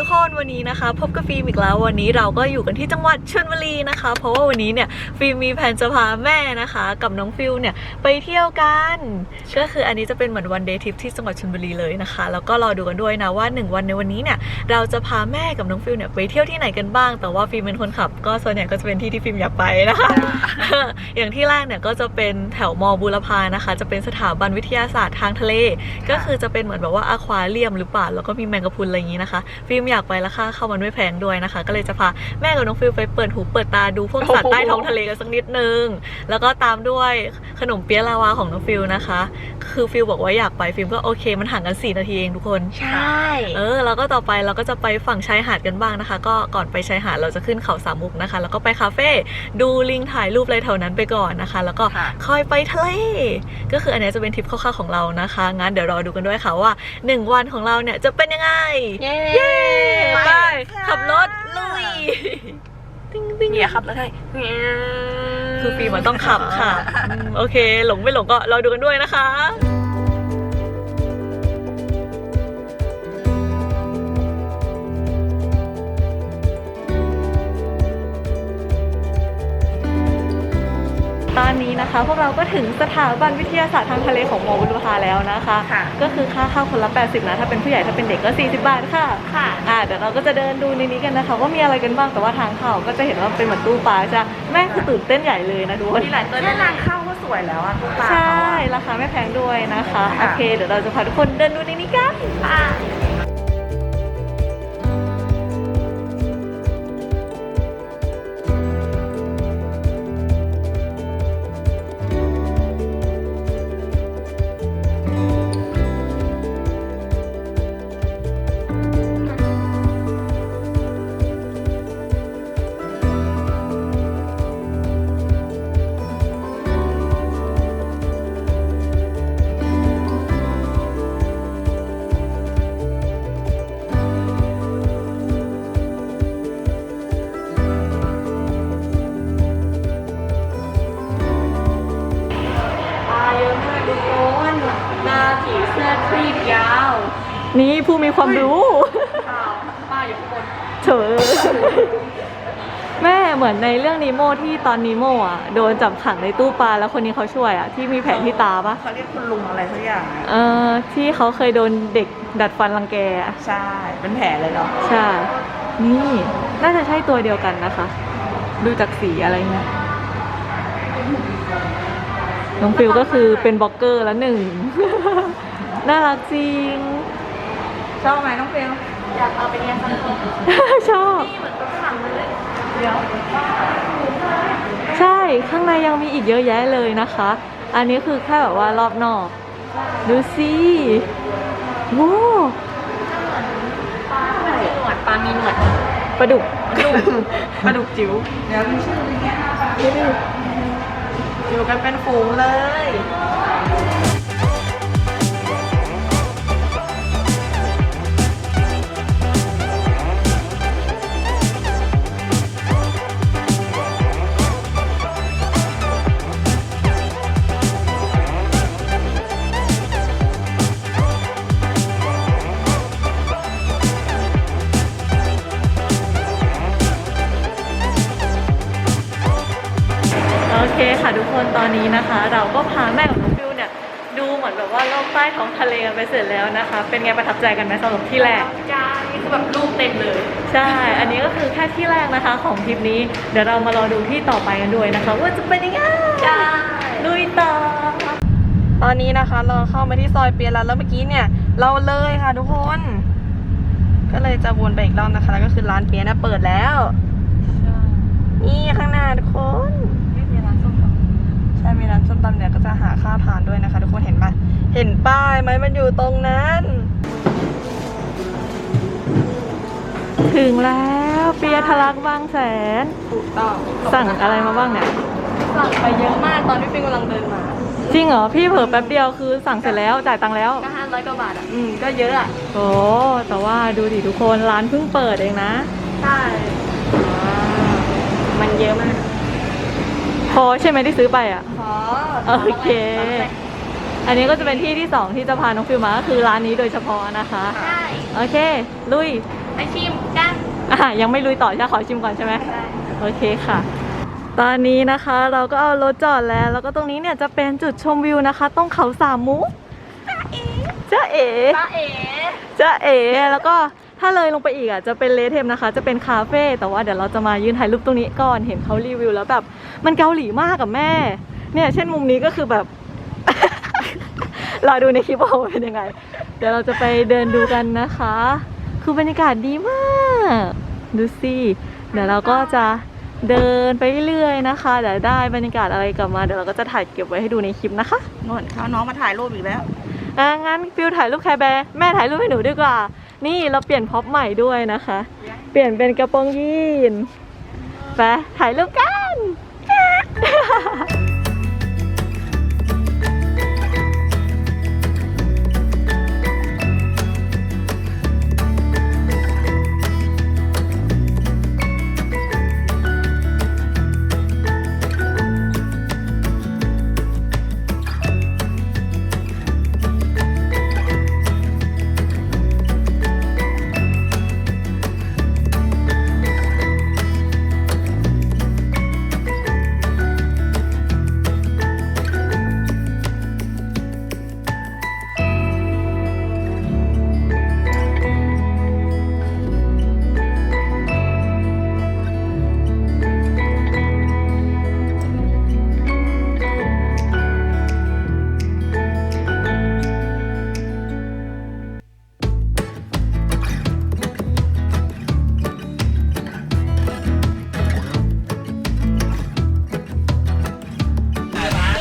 ทุกคนวันนี้นะคะ พบกับฟิล์มอีกแล้ววันนี้เราก็อยู่กันที่จังหวัดชลบุรีนะคะ เพราะว่าวันนี้เนี่ยฟิล์มมีแผนจะพาแม่นะคะ กับน้องฟิลเนี่ยไปเที่ยวกันก็คืออันนี้จะเป็นเหมือนวันเดย์ทริปที่จังหวัดชลบุรีเลยนะคะแล้วก็รอดูกันด้วยนะว่าหนึ่งวันในวันนี้เนี่ยเราจะพาแม่กับน้องฟิลเนี่ยไปเที่ยวที่ไหนกันบ้าง แต่ว่าฟิล์มเป็นคนขับ ก็ส่วนใหญ่ก็จะเป็นที่ที่ฟิล์มอยากไปนะคะอย่างที่แรกเนี่ยก็จะเป็นแถวมอบูรพานะคะ จะเป็นสถาบันวิทยาศาสตร์ทางทะเล ก็คือจะเป็นเหมือนแบบว่าอควาเรียมหรือเปล่าแล้วก็มีแมงกะพรุนอะไรอย่างนี้นะคะฟิล์มอยากไปแล้วค่าเข้ามันไม่แพงด้วยนะคะ ก็เลยจะพาแม่กับน้องฟิลไปเปิดหูเปิดตาดูพวกสัตว์ใต้ท้องทะเลกันสักนิดนึง แล้วก็ตามด้วยขนมเปี๊ยะลาวาของน้องฟิลนะคะ คือฟิลบอกว่าอยากไปฟิล์มก็โอเค มันห่างกัน4นาทีเองทุกคนใช่เออแล้วก็ต่อไปเราก็จะไปฝั่งชายหาดกันบ้างนะคะ ก็ก่อนไปชายหาดเราจะขึ้นเขาสามมุกนะคะ แล้วก็ไปคาเฟ่ดูลิงถ่ายรูปอะไรแถวนั้นไปก่อนนะคะ แล้วก็ค่ะค่อยไปทะเลก็คืออันเนี้ยจะเป็นทริปคร่าวๆของเรานะคะงั้นเดี๋ยวรอดูกันด้วยค่ะว่า 1 วันของเราเนี่ยจะเป็นยังไงเย้เย้ไปค่ะขับรถลุยติ้งติ้งเนี่ยครับแล้วให้คือฟีมันต้องขับค่ะอืมโอเค หลงไม่หลงก็รอดูกันด้วยนะคะ พวกเราก็ถึงสถาบันวิทยาศาสตร์ทางทะเลของมอบุรพาแล้วนะคะ ค่ะ ก็คือค่าเข้าคนละ 80 นะ ถ้าเป็นผู้ใหญ่ถ้าเป็นเด็กก็ 40 บาทค่ะ ค่ะ อ่าเดี๋ยวเราก็จะเดินดูในนี้กันนะคะ ว่ามีอะไรกันบ้างแต่ว่าทางเข้าก็จะเห็นว่าเป็นเหมือนตู้ปลาใช่ไหมแม่คือตื่นเต้นใหญ่เลยนะทุกคนมีหลายตัวแค่ทางเข้าก็สวยแล้วอะตุ๊กตาใช่ ราคาไม่แพงด้วยนะคะค่ะโอเค เดี๋ยวเราจะพาทุกคนเดินดูในนี้กัน ค่ะ ความรู้ป้าอยู่ข้างบนเถอะแม่เหมือนในเรื่องนีโมที่ตอนนีโมอะโดนจับขังในตู้ปลาแล้วคนนี้เขาช่วยอะที่มีแผลที่ตาปะเขาเรียกคุณลุงอะไรสักอย่างเออที่เขาเคยโดนเด็กดัดฟันรังแกอะใช่เป็นแผลเลยเหรอใช่ นี่น่าจะใช่ตัวเดียวกันนะคะ ดูจากสีอะไรเงี้ยน้องฟิลก็คือเป็นบล็อกเกอร์แล้วหนึ่งน่ารักจริง ชอบไหมน้องเฟลอยากเอาไปเลี้ยงสักตัวชอบ นี่เหมือนตัวขังเลยเดี๋ยวใช่ข้างในยังมีอีกเยอะแยะเลยนะคะ อันนี้คือแค่แบบว่ารอบนอก ดูสิโว้หนวดปลามีหนวดปลาดุกปลาดุกจิ๋วเดี๋ยวมีชื่ออะไรเงี้ยอยู่กันเป็นฝูงเลย เคค่ะทุกคนตอนนี้นะคะ เราก็พาแม่กับน้องฟิวเนี่ยดูเหมือนแบบว่าโลกใต้ท้องทะเลกันไปเสร็จแล้วนะคะ เป็นไงประทับใจกันไหมสำหรับที่แรกจ้านี่คือแบบลูกเต็มเลย ใช่ อันนี้ก็คือแค่ที่แรกนะคะของทริปนี้ เดี๋ยวเรามารอดูที่ต่อไปกันด้วยนะคะ ว่าจะเป็นยังไงจ้าลุยต่อตอนนี้นะคะเราเข้ามาที่ซอยเปียรันแล้วเมื่อกี้เนี่ยเราเลยค่ะทุกคน ก็เลยจะวนไปอีกรอบนะคะแล้วก็คือร้านเปียนะเปิดแล้วนี่ข้างหน้าทุกคน ไม่มีร้านส้มต ใช่มีร้านส้มตำเนี่ยก็จะหาค่าทานด้วยนะคะ ทุกคนเห็นไหมเห็นป้ายไหมมันอยู่ตรงนั้นำถึงแล้วเปียทะลักบางแสน ถูกต้องสั่งอะไรมาบ้างเนี่ย สั่งไปเยอะมากตอนที่ฟิงกำลังเดินมาจริงเหรอ พี่เผลอแป๊บเดียวคือสั่งเสร็จแล้วจ่ายตังค์แล้ว ก็ห้าร้อยกว่าบาทอะ อืม ก็เยอะอะ โอ้แต่ว่าดูดิทุกคนร้านเพิ่งเปิดเองนะ ใช่ มันเยอะมาก พอใช่ไหมที่ซื้อไปอะขอโอเค อันนี้ก็จะเป็นที่ที่สองที่จะพาน้องฟิวมาก็คือร้านนี้โดยเฉพาะนะคะใช่โอเค ลุยไปชิมกันอะยังไม่ลุยต่อใช่ไหมขอชิมก่อนใช่ไหมโอเคค่ะ ตอนนี้นะคะเราก็เอารถจอดแล้ว แล้วก็ตรงนี้เนี่ยจะเป็นจุดชมวิวนะคะตรงเขาสามมุกจ้าเอ๋ป้าเอ๋จ้าเอ๋แล้วก็ ถ้าเลยลงไปอีกอะจะเป็นเลเทมนะคะ จะเป็นคาเฟ่แต่ว่าเดี๋ยวเราจะมายืนถ่ายรูปตรงนี้ก่อนเห็นเขารีวิวแล้วแบบ มันเกาหลีมากกับแม่ เนี่ย เช่นมุมนี้ก็คือแบบรอดูในคลิปว่าเป็นยังไง เดี๋ยวเราจะไปเดินดูกันนะคะ คือบรรยากาศดีมาก ดูสิเดี๋ยวเราก็จะเดินไปเรื่อยๆนะคะเดี๋ยวได้บรรยากาศอะไรกลับมาเดี๋ยวเราก็จะถ่ายเก็บไว้ให้ดูในคลิปนะคะนนเขาน้องมาถ่ายรูปอีกแล้วอะงั้นฟิวถ่ายรูปแคร์แบร์แม่ถ่ายรูปให้หนูดีกว่า นี่เราเปลี่ยนพ็อปใหม่ด้วยนะคะ เปลี่ยนเป็นกระโปรงยีนไปถ่ายรูปกัน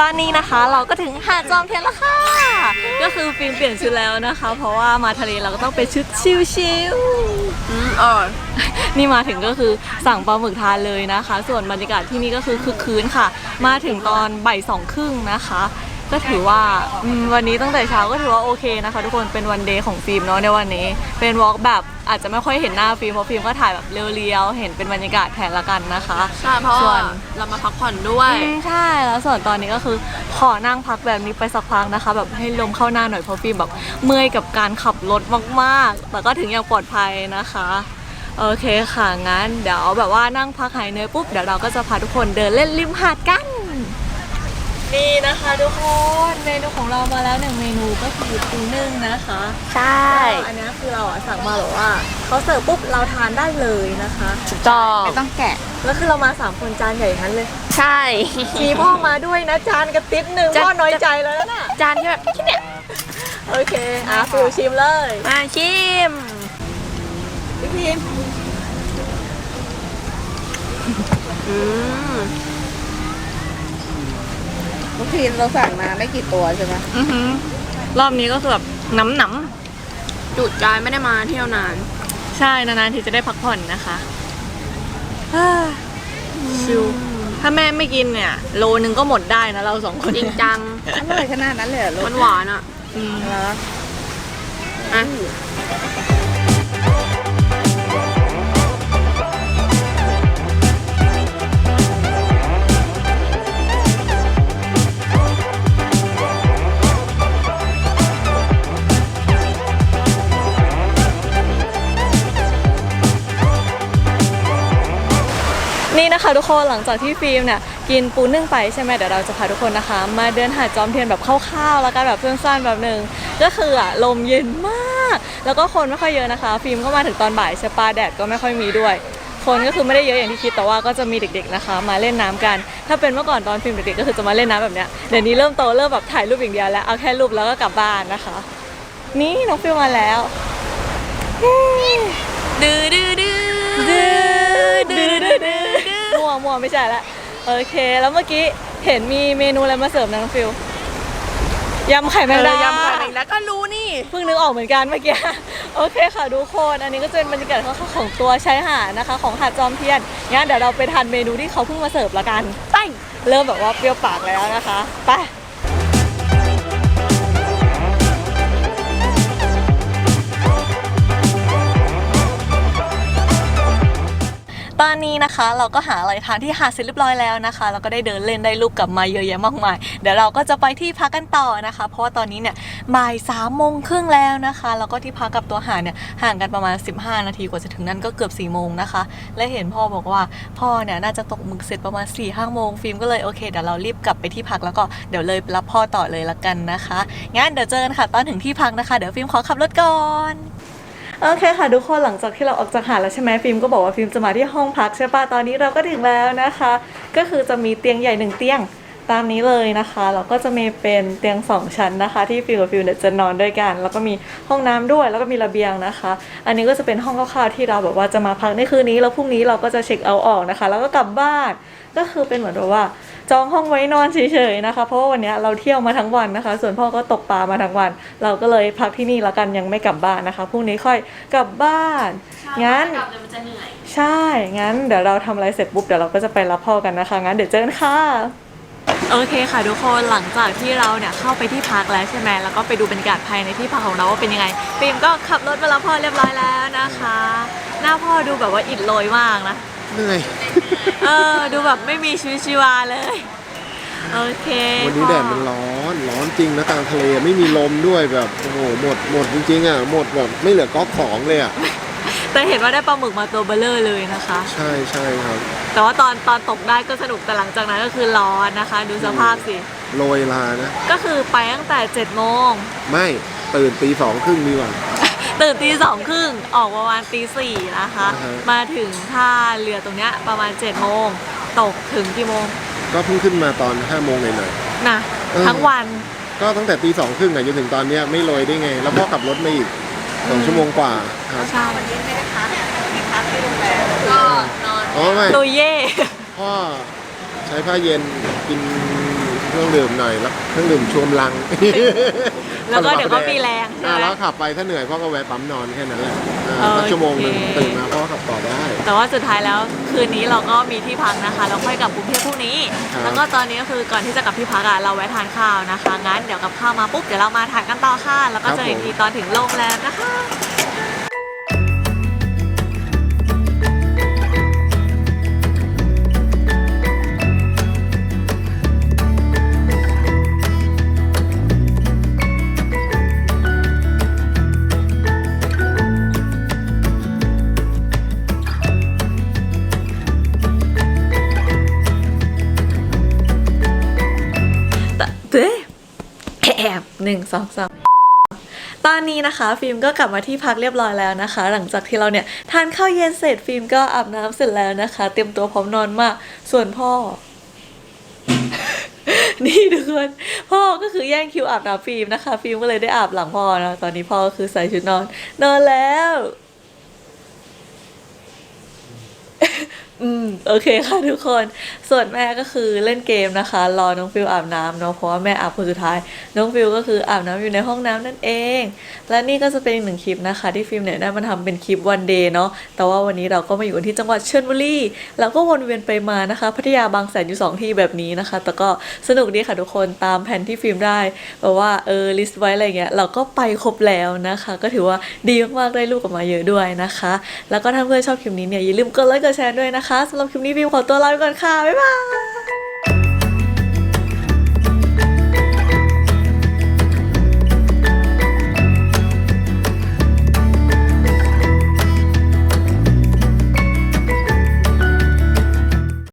ตอนนี้นะคะเราก็ถึงหาดจอมเทียนแล้วค่ะ ก็คือฟิล์มเปลี่ยนชุดแล้วนะคะ เพราะว่ามาทะเลเราก็ต้องเป็นชุดชิลๆอืมอ่อนนี่มาถึงก็คือสั่งปลาหมึกทานเลยนะคะ ส่วนบรรยากาศที่นี่ก็คือคึกคืนค่ะ มาถึงตอนบ่ายสองครึ่งนะคะ ก็ถือว่าอืมวันนี้ตั้งแต่เช้าก็ถือว่าโอเคนะคะ ทุกคนเป็นวันเดย์ของฟิล์มเนาะในวันนี้ เป็นวอล์กแบบอาจจะไม่ค่อยเห็นหน้าฟิล์มเพราะฟิล์มก็ถ่ายแบบเรียวๆเห็นเป็นบรรยากาศแทนละกันนะคะใช่เพราะส่วว่านเรามาพักผ่อนด้วยอืมใช่แล้วส่วนตอนนี้ก็คือขอนั่งพักแบบนี้ไปสักพักนะคะ แบบให้ลมเข้าหน้าหน่อยเพราะฟิล์มแบบเมื่อยกับการขับรถมากๆ แต่ก็ถึงอย่างปลอดภัยนะคะโอเคค่ะงั้นเดี๋ยวแบบว่านั่งพักหายเหนื่อยปุ๊บเดี๋ยวเราก็จะพาทุกคนเดินเล่นริมหาดกัน นี่นะคะทุกคนเมนูของเรามาแล้วหนึ่งเมนูก็คือปูนึ่งนะคะใช่ อันนี้คือเราอะสั่งมาแบบว่าเขาเสิร์ฟปุ๊บเราทานได้เลยนะคะจอไม่ต้องแกะแล้วคือเรามาสามคนจานใหญ่อย่างนั้นเลย ใช่ มีพ่อมาด้วยนะจานกระติบหนึ่งจะพ่อน้อยใจแล้วนะจานที่แบบที่เนี่ยโอเคอะฟิวชิมเลยมาชิมพี่พิมอืม บางทีเราสั่งมาไม่กี่ตัวใช่ไหมอือหือรอบนี้ก็คือแบบหนำหนจุดใจไม่ได้มาเที่ยวนานำใช่นานๆทีจะได้พักผ่อนนะคะฮ่าชิวถ้าแม่ไม่กินเนี่ย โลนึงก็หมดได้นะเราสองคนจริงจัง อร่อยขนาดนั้นเลยเหรอลูมักนหวานอะ อืม เหรออะนี่น ค่ะทุกคนหลังจากที่ฟิล์มเนี่ยกินปูนึ่งไปใช่ไหมเดี๋ยวเราจะพาทุกคนนะคะ มาเดินหาดจอมเทียนแบบคร่าวๆแล้วกันแบบสั้นๆแบบหนึ่งก็คืออะลมเย็นมาก แล้วก็คนไม่ค่อยเยอะนะคะ ฟิล์มก็มาถึงตอนบ่ายใช่ปะแดดก็ไม่ค่อยมีด้วยคนก็คือไม่ได้เยอะอย่างที่คิดแต่ว่าก็จะมีเด็กๆนะคะ มาเล่นน้ำกัน ถ้าเป็นเมื่อก่อนตอนฟิล์มเด็กๆก็คือจะมาเล่นน้ำแบบเนี้ยเดี๋ยวนี้เริ่มโตเริ่มแบบถ่ายรูปอย่างเดียวแล้วเอาแค่รูปแล้วก็กลับบ้านนะคะ นี่น้องฟิล์มมาแล้วดื้อดื้อดื้อดื้อดื้อดื้อดื้อมั่วมั่ว ไม่ใช่ละโอเค แล้วเมื่อกี้เห็นมีเมนูอะไรมาเสิร์ฟนะน้องฟิลยำไข่แมเองดาอยำไข่แมงดาก็รู้นี่เพิ่งนึกออกเหมือนกันเมื่อกี้โอเคค่ะทุกคนอันนี้ก็จะเป็นบรรยากาศคร่าวๆของตัวชายหาดนะคะ ของหาดจอมเทียนงั้นเดี๋ยวเราไปทานเมนูที่เขาเพิ่งมาเสิร์ฟละกันไปเริ่มแบบว่าเปรี้ยวปากแล้วนะคะไป ตอนนี้นะคะเราก็หาอะไรทานที่หาเสร็จเรียบร้อยแล้วนะคะแล้วก็ได้เดินเล่นได้ลูกกลับมาเยอะแยะมากมายเดี๋ยวเราก็จะไปที่พักกันต่อนะคะ เพราะว่าตอนนี้เนี่ยบ่ายสามโมงครึ่งแล้วนะคะแล้วก็ที่พักกับตัวหาเนี่ยห่างกันประมาณ 15 นาทีกว่าจะถึงนั่นก็เกือบ4ี่โมงนะคะ และเห็นพ่อบอกว่าพ่อเนี่ยน่าจะตกมึกเสร็จประมาณ4ี่ห้าโมงฟิล์มก็เลยโอเคเดี๋ยวเรารีบกลับไปที่พักแล้วก็เดี๋ยวเลยรับพ่อต่อเลยละกันนะคะงั้นเดี๋ยวเจอกันค่ะตอนถึงที่พักนะคะ เดี๋ยวฟิล์มขอขับรถก่อน โอเคค่ะทุกคนหลังจากที่เราออกจากหาดแล้วใช่ไหมฟิล์มก็บอกว่าฟิล์มจะมาที่ห้องพักใช่ปะตอนนี้เราก็ถึงแล้วนะคะ ก็คือจะมีเตียงใหญ่หนึ่งเตียงตามนี้เลยนะคะแล้วก็จะมีเป็นเตียงสองชั้นนะคะ ที่ฟิลกับฟิลเนี่ยจะนอนด้วยกัน แล้วก็มีห้องน้ำด้วย แล้วก็มีระเบียงนะคะ อันนี้ก็จะเป็นห้องคร่าวๆที่เราแบบว่าจะมาพักในคืนนี้แล้วพรุ่งนี้เราก็จะเช็คเอาท์ออกนะคะ แล้วก็กลับบ้านก็คือเป็นเหมือนแบบว่า จองห้องไว้นอนเฉยๆนะคะ เพราะว่าวันเนี้ยเราเที่ยวมาทั้งวันนะคะ ส่วนพ่อก็ตกปลามาทั้งวัน เราก็เลยพักที่นี่ละกันยังไม่กลับบ้านนะคะพรุ่งนี้ค่อยกลับบ้าน งั้นใช่ งั้นเดี๋ยวเราทำอะไรเสร็จปุ๊บเดี๋ยวเราก็จะไปรับพ่อกันนะคะ งั้นเดี๋ยวเจอกันค่ะ โอเคค่ะทุกคนหลังจากที่เราเนี่ยเข้าไปที่พักแล้วใช่ไหมแล้วก็ไปดูบรรยากาศภายในที่พักของเราว่าเป็นยังไงฟิล์มก็ขับรถมารับพ่อเรียบร้อยแล้วนะคะ หน้าพ่อดูแบบว่าอิดโรยมากนะ เหนื่อย เออ ดูแบบไม่มีชีวิตชีวาเลย โอเควันนี้แดดมันร้อน ร้อนจริงนะกลางทะเลไม่มีลมด้วยแบบโอ้โหหมดหมดจริงๆอะหมดแบบไม่เหลือก๊อกของเลยอะแต่เห็นว่าได้ปลาหมึกมาตัวเบลเลอร์เลยนะคะ ใช่ใช่ครับ แต่ว่าตอนตอนตกได้ก็สนุกแต่หลังจากนั้นก็คือร้อนนะคะ ดูสภาพสิ โรยลานะ ก็คือไปตั้งแต่7จ็ดโมงไม่ตื่นตีสองครึ่งดีกว่า ตื่นตีสองครึ่งออกประมาณตีสี่นะคะ อ่าฮะ มาถึงท่าเรือตรงเนี้ยประมาณ7จ็ดโมงตกถึงกี่โมงก็เพิ่งขึ้นมาตอนห้าโมงหน่อย นะเออ ทั้งวัน ๆก็ตั้งแต่ตีสองครึ่งอะจนถึงตอนเนี้ยไม่โรยได้ไง แล้วพ่อขับรถมาอีกสองชั่วโมงกว่าครับใช่ก็นอนอ๋อไม่ตุยเย่ พ่อใช้ผ้าเย็นกินเครื่องดื่มหน่อยแล้วเครื่องดื่มชวมลัง แล้วก็เดี๋ยวก็มีแรงใช่อ่าไหมแล้วขับไปถ้าเหนื่อยพ่อก็แวะปั๊มนอนแค่นั้นแหละอ่าโอเคสักชั่วโมงหนึ่งตื่นมาพ่อขับต่อได้ แต่ว่าสุดท้ายแล้วคืนนี้เราก็มีที่พักนะคะ เราค่อยกลับกรุงเทพพรุ่งนี้ ครับ แล้วก็ตอนนี้ก็คือก่อนที่จะกลับที่พักอะเราแวะทานข้าวนะคะ งั้นเดี๋ยวกับข้าวมาปุ๊บเดี๋ยวเรามาทานกันต่อค่ะ แล้วก็เจออีกทีตอนถึงโรงแรมนะคะ หนึ่งสองสามตอนนี้นะคะ ฟิล์มก็กลับมาที่พักเรียบร้อยแล้วนะคะ หลังจากที่เราเนี่ยทานข้าวเย็นเสร็จฟิล์มก็อาบน้ำเสร็จแล้วนะคะ เตรียมตัวพร้อมนอนมาก ส่วนพ่อ นี่ทุกคนพ่อก็คือแย่งคิวอาบน้ำฟิล์มนะคะ ฟิล์มก็เลยได้อาบหลังพ่อนะตอนนี้พ่อก็คือใส่ชุดนอน นอนแล้ว อืมโอเคค่ะทุกคน ส่วนแม่ก็คือเล่นเกมนะคะ รอน้องฟิลอาบน้ำเนาะเพราะว่าแม่อาบคนสุดท้าย น้องฟิลก็คืออาบน้ำอยู่ในห้องน้ำนั่นเอง และนี่ก็จะเป็นอีกหนึ่งคลิปนะคะ ที่ฟิล์มเนี่ยได้มาทำเป็นคลิปวันเดย์เนาะแต่ว่าวันนี้เราก็มาอยู่กันที่จังหวัดชลบุรีแล้วก็วนเวียนไปมานะคะพัทยาบางแสนอยู่สองที่แบบนี้นะคะ แต่ก็สนุกดีค่ะทุกคนตามแผนที่ฟิล์มได้แบบว่าเออลิสต์ไว้อะไรเงี้ยเราก็ไปครบแล้วนะคะ ก็ถือว่าดีมากๆได้ลูกออกมาเยอะด้วยนะคะ แล้วก็ถ้าเพื่อนชอบคลิปนี้เนี่ยอย่าลืมกดไลค์กดแชร์ด้วยนะคะสำหรับคลิปนี้วิวขอตัวลาไปก่อนค่ะ บ๊ายบาย